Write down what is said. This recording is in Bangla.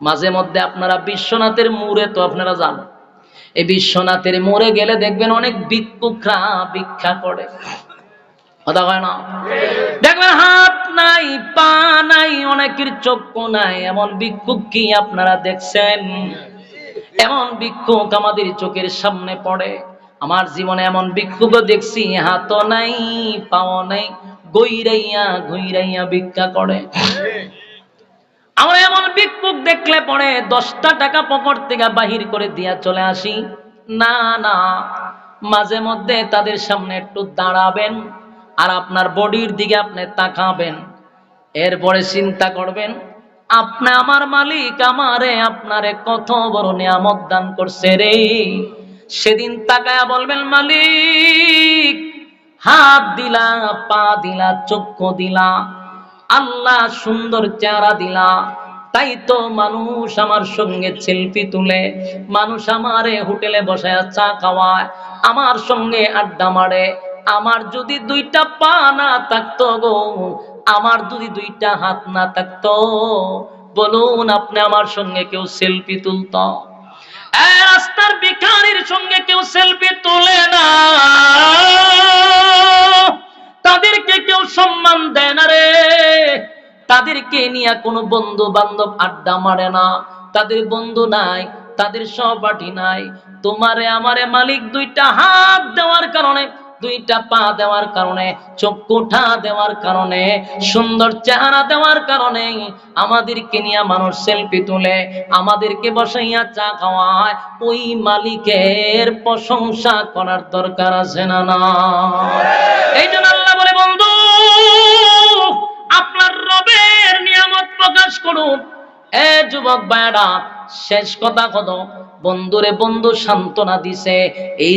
মাঝে মধ্যে আপনারা বিশ্বনাথের মোড়ে তো আপনারা যান। এই বিশ্বনাথের মোড়ে গেলে দেখবেন অনেক ভিক্ষুকরা ভিক্ষা করে। দেখবেন হাত নাই, পা নাই, অনেকের চক্ষু নাই। এমন ভিক্ষুক কি আপনারা দেখছেন? এমন ভিক্ষুক আমাদের চোখের সামনে পড়ে। আমার জীবনে এমন ভিক্ষুক দেখছি, হাতও নাই, পাও নাই, গইরাইয়া, ঘুইরাইয়া ভিক্ষা করে। আমরা এমন দেখলে পরে দশটা টাকা পকেট থেকে বাহির করে দিয়া চলে আসি। না না, মাঝে মধ্যে তাদের সামনে একটু দাঁড়াবেন আর আপনার বডির দিকে আপনি তাকাবেন। এরপরে চিন্তা করবেন, আপনি আমার মালিক, আমারে, আপনারে কত বড় নিয়ামত দান করছে রে। সেদিন তাকায়া বলবেন, মালিক, হাত দিলা, পা দিলা, চক্ষু দিলা, আল্লাহ সুন্দর চেহারা দিলা তাই তো মানুষ আমার সঙ্গে সেলফি তুলে, মানুষ আমারে হোটেলে বসায় চা খাওয়ায়, আমার সঙ্গে আড্ডা মারে। আমার যদি দুইটা পা না থাকতো গো, আমার যদি দুইটা হাত না থাকতো, বলুন আপনি আমার সঙ্গে কেউ সেলফি তুলত? রাস্তার তাদেরকে নিয়ে কোনো বন্ধু বান্ধব আড্ডা মারে না। তাদের বন্ধু নাই, তাদের সহপাঠী নাই। তোমারে, আমারে মালিক দুইটা হাত দেওয়ার কারণে, দুইটা পা দেওয়ার কারণে চক্ষুঠা দেওয়ার কারণে, সুন্দর চেহারা দেওয়ার কারণে আমাদেরকে নিয়ে মানুষ সেলফি তুলে, আমাদেরকে বসাইয়া চা খাওয়ায়। ওই মালিকের প্রশংসা করার দরকার আছে না না? এই জন্য এ যুবক ভাইরা শেষ কথা কত? বন্ধুরে বন্ধু সান্ত্বনা দিছে। এই